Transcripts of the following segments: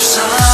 Jerusalem.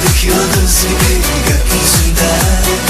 Kaydık yıldız gibi gökyüzünden